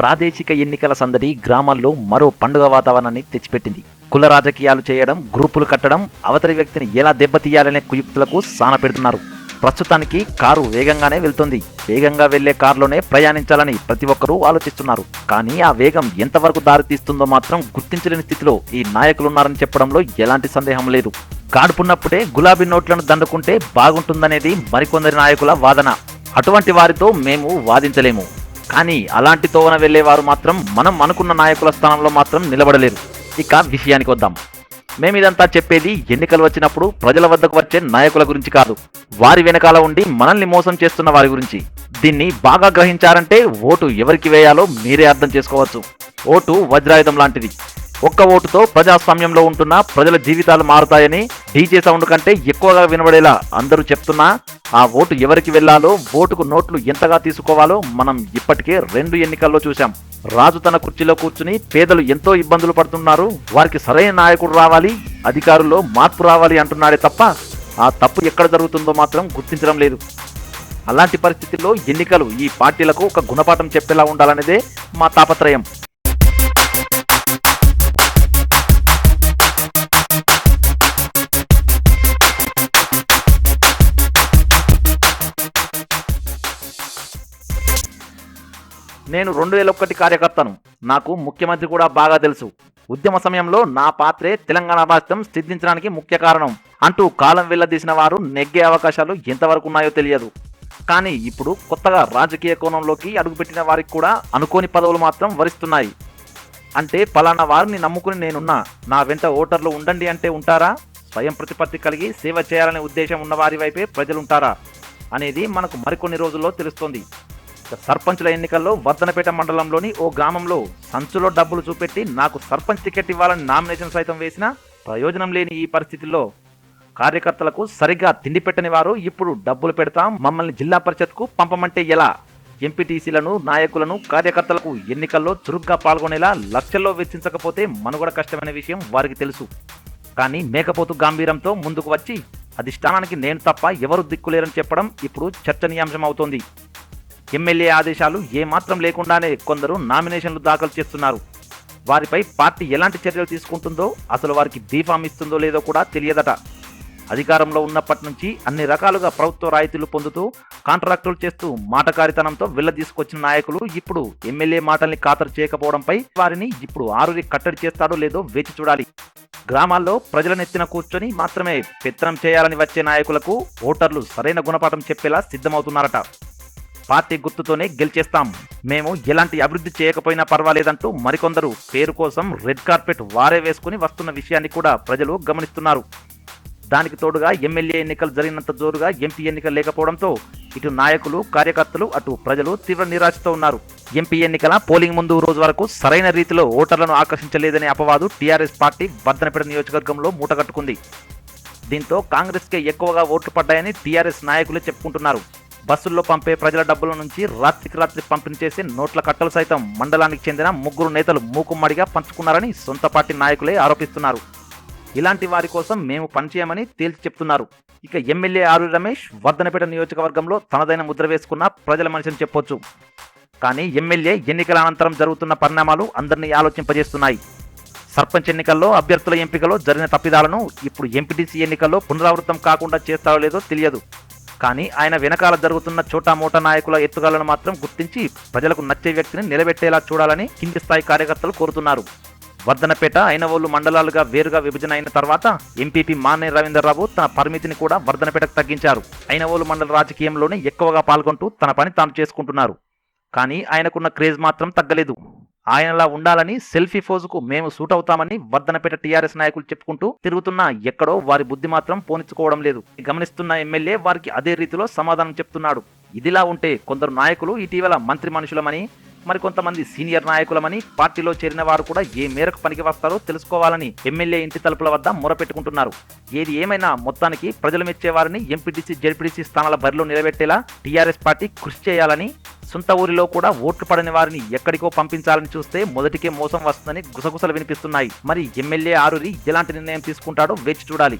ప్రాదేశిక ఎన్నికల సందడి గ్రామాల్లో మరో పండుగ వాతావరణాన్ని తెచ్చిపెట్టింది. కుల రాజకీయాలు చేయడం గ్రూపులు కట్టడం అవతలి వ్యక్తిని ఎలా దెబ్బతీయాలనే కుయుక్తులకు సాన పెడుతున్నారు. ప్రస్తుతానికి కారు వేగంగానే వెళ్తుంది. వేగంగా వెళ్ళే కారులోనే ప్రయాణించాలని ప్రతి ఒక్కరూ ఆలోచిస్తున్నారు. కానీ ఆ వేగం ఎంతవరకు దారితీస్తుందో మాత్రం గుర్తించలేని స్థితిలో ఈ నాయకులున్నారని చెప్పడంలో ఎలాంటి సందేహం లేదు. కాడుపున్నప్పుడే గులాబీ నోట్లను దండుకుంటే బాగుంటుందనేది మరికొందరి నాయకుల వాదన. అటువంటి వారితో మేము వాదించలేము. కానీ అలాంటి తోవన వెళ్ళే వారు మాత్రం మనం అనుకున్న నాయకుల స్థానంలో మాత్రం నిలబడలేరు. ఇక విషయానికి వద్దాం. మేమిదంతా చెప్పేది ఎన్నికలు వచ్చినప్పుడు ప్రజల వద్దకు వచ్చే నాయకుల గురించి కాదు. వారి వెనకాల ఉండి మనల్ని మోసం చేస్తున్న వారి గురించి. దీన్ని బాగా గ్రహించారంటే ఓటు ఎవరికి వేయాలో మీరే అర్థం చేసుకోవచ్చు. ఓటు వజ్రాయుధం లాంటిది. ఒక్క ఓటుతో ప్రజాస్వామ్యంలో ఉంటున్న ప్రజల జీవితాలు మారుతాయని డీజే సౌండ్ కంటే ఎక్కువగా వినబడేలా అందరూ చెప్తున్నా ఆ ఓటు ఎవరికి వెళ్ళాలో ఓటుకు నోట్లు ఎంతగా తీసుకోవాలో మనం ఇప్పటికే రెండు ఎన్నికల్లో చూశాం. రాజు తన కుర్చీలో కూర్చుని పేదలు ఎంతో ఇబ్బందులు పడుతున్నారు. వారికి సరైన నాయకుడు రావాలి అధికారుల్లో మార్పు రావాలి అంటున్నాడే తప్ప ఆ తప్పు ఎక్కడ జరుగుతుందో మాత్రం గుర్తించడం లేదు. అలాంటి పరిస్థితుల్లో ఎన్నికలు ఈ పార్టీలకు ఒక గుణపాఠం చెప్పేలా ఉండాలనేదే మా తాపత్రయం. నేను రెండు వేల ఒకటి కార్యకర్తను. నాకు ముఖ్యమంత్రి కూడా బాగా తెలుసు. ఉద్యమ సమయంలో నా పాత్రే తెలంగాణ రాష్ట్రం సిద్ధించడానికి ముఖ్య కారణం. అంటూ కాలం వెళ్ళదీసిన వారు నెగ్గే అవకాశాలు ఎంతవరకు ఉన్నాయో తెలియదు. కానీ ఇప్పుడు కొత్తగా రాజకీయ కోణంలోకి అడుగుపెట్టిన వారికి కూడా అనుకోని పదవులు మాత్రం వరిస్తున్నాయి. అంటే పలానా వారిని నమ్ముకుని నేనున్నా. నా వెంట ఓటర్లు ఉండండి అంటే ఉంటారా? స్వయం ప్రతిపత్తి కలిగి సేవ చేయాలనే ఉద్దేశం ఉన్న వారి వైపే ప్రజలుంటారా? అనేది మనకు మరికొన్ని రోజుల్లో తెలుస్తోంది. సర్పంచుల ఎన్నికల్లో వర్ధనపేట మండలంలోని ఓ గ్రామంలో సంచులో డబ్బులు చూపెట్టి నాకు సర్పంచ్ టికెట్ ఇవ్వాలని నామినేషన్ సైతం వేసిన ప్రయోజనం లేని ఈ పరిస్థితుల్లో కార్యకర్తలకు సరిగ్గా తిండి పెట్టని వారు ఇప్పుడు డబ్బులు పెడతాం మమ్మల్ని జిల్లా పరిషత్కు పంపమంటే ఎలా? ఎంపీటీసీలను నాయకులను కార్యకర్తలకు ఎన్నికల్లో చురుగ్గా పాల్గొనేలా లక్షల్లో వెచ్చించకపోతే మనుగడ కష్టమైన విషయం వారికి తెలుసు. కానీ మేకపోతు గాంభీరంతో ముందుకు వచ్చి అధిష్టానానికి నేను తప్ప ఎవరు దిక్కులేరని చెప్పడం ఇప్పుడు చర్చనీయాంశం అవుతోంది ఎమ్మెల్యే ఆదేశాలు ఏమాత్రం లేకుండానే కొందరు నామినేషన్లు దాఖలు చేస్తున్నారు. వారిపై పార్టీ ఎలాంటి చర్యలు తీసుకుంటుందో అసలు వారికి బీఫామ్ ఇస్తుందో లేదో కూడా తెలియదట. అధికారంలో ఉన్నప్పటి నుంచి అన్ని రకాలుగా ప్రభుత్వ రాయితీలు పొందుతూ కాంట్రాక్టులు చేస్తూ మాటకారితనంతో వెళ్ళ తీసుకొచ్చిన నాయకులు ఇప్పుడు ఎమ్మెల్యే మాటల్ని ఖాతరు చేయకపోవడంపై వారిని ఇప్పుడు ఆరురి కట్టడి చేస్తాడో లేదో వేచి చూడాలి. గ్రామాల్లో ప్రజల నెత్తిన కూర్చొని మాత్రమే పెత్తనం చేయాలని వచ్చే నాయకులకు ఓటర్లు సరైన గుణపాఠం చెప్పేలా సిద్ధమవుతున్నారట. పార్టీ గుర్తుతోనే గెలిచేస్తాం. మేము ఎలాంటి అభివృద్ధి చేయకపోయినా పర్వాలేదంటూ మరికొందరు పేరు కోసం రెడ్ కార్పెట్ వారే వేసుకుని వస్తున్న విషయాన్ని కూడా ప్రజలు గమనిస్తున్నారు. దానికి తోడుగా ఎమ్మెల్యే ఎన్నికలు జరిగినంత జోరుగా ఎంపీ ఎన్నికలు లేకపోవడంతో ఇటు నాయకులు కార్యకర్తలు అటు ప్రజలు తీవ్ర నిరాశతో ఉన్నారు. ఎంపీ ఎన్నికల పోలింగ్ ముందు రోజు వరకు సరైన రీతిలో ఓటర్లను ఆకర్షించలేదనే అపవాదు టీఆర్ఎస్ పార్టీ వర్ధనపేట నియోజకవర్గంలో మూటగట్టుకుంది. దీంతో కాంగ్రెస్కే ఎక్కువగా ఓట్లు పడ్డాయని టీఆర్ఎస్ నాయకులు చెప్పుకుంటున్నారు. బస్సుల్లో పంపే ప్రజల డబ్బుల నుంచి రాత్రికి రాత్రి పంపిణీ చేసి నోట్ల కట్టలు సైతం మండలానికి చెందిన ముగ్గురు నేతలు మూకుమ్మడిగా పంచుకున్నారని సొంత పార్టీ నాయకులే ఆరోపిస్తున్నారు. ఇలాంటి వారి కోసం మేము పనిచేయమని తేల్చి చెప్తున్నారు. ఇక ఎమ్మెల్యే ఆరు రమేష్ వర్ధనపేట నియోజకవర్గంలో తనదైన ముద్ర వేసుకున్న ప్రజల మనిషిని చెప్పొచ్చు. కానీ ఎమ్మెల్యే ఎన్నికల అనంతరం జరుగుతున్న పరిణామాలు అందరినీ ఆలోచింపజేస్తున్నాయి. సర్పంచ్ ఎన్నికల్లో అభ్యర్థుల ఎంపికలో జరిగిన తప్పిదాలను ఇప్పుడు ఎంపీటీసీ ఎన్నికల్లో పునరావృతం కాకుండా చేస్తారో లేదో తెలియదు. కానీ ఆయన వెనకాల జరుగుతున్న చోటా మోటా నాయకుల ఎత్తుగాలను మాత్రం గుర్తించి ప్రజలకు నచ్చే వ్యక్తిని నిలబెట్టేలా చూడాలని కింది స్థాయి కార్యకర్తలు కోరుతున్నారు. వర్ధనపేట అయినవోలు మండలాలుగా వేరుగా విభజన అయిన తర్వాత ఎంపీపీ మానే రవీంద్రరావు తన పరిమితిని కూడా వర్ధనపేటకు తగ్గించారు. అయినవోలు మండల రాజకీయంలోనే ఎక్కువగా పాల్గొంటూ తన పని తాను చేసుకుంటున్నారు. కానీ ఆయనకున్న క్రేజ్ మాత్రం తగ్గలేదు. ఆయనలా ఉండాలని సెల్ఫీ ఫోజుకు మేము సూట్ అవుతామని వర్ధనపేట టీఆర్ఎస్ నాయకులు చెప్పుకుంటూ తిరుగుతున్నా ఎక్కడో వారి బుద్ధి మాత్రం పోనిచ్చుకోవడం లేదు. గమనిస్తున్న ఎమ్మెల్యే వారికి అదే రీతిలో సమాధానం చెప్తున్నాడు. ఇదిలా ఉంటే కొందరు నాయకులు ఇటీవల మంత్రి మనుషులమని మరికొంతమంది సీనియర్ నాయకులమని పార్టీలో చేరిన వారు కూడా ఏ మేరకు పనికి వస్తారో తెలుసుకోవాలని ఎమ్మెల్యే ఇంటి తలుపుల వద్ద మొరపెట్టుకుంటున్నారు. ఏది ఏమైనా మొత్తానికి ప్రజలు మెచ్చే వారిని ఎంపీటీసీ జెడ్పీటీసీ స్థానాల బరిలో నిలబెట్టేలా టీఆర్ఎస్ పార్టీ కృషి చేయాలని సొంత ఊరిలో కూడా ఓట్లు పడని వారిని ఎక్కడికో పంపించాలని చూస్తే మొదటికే మోసం వస్తుందని గుసగుసలు వినిపిస్తున్నాయి. మరి ఎమ్మెల్యే ఆరురి ఎలాంటి నిర్ణయం తీసుకుంటాడో వేచి చూడాలి.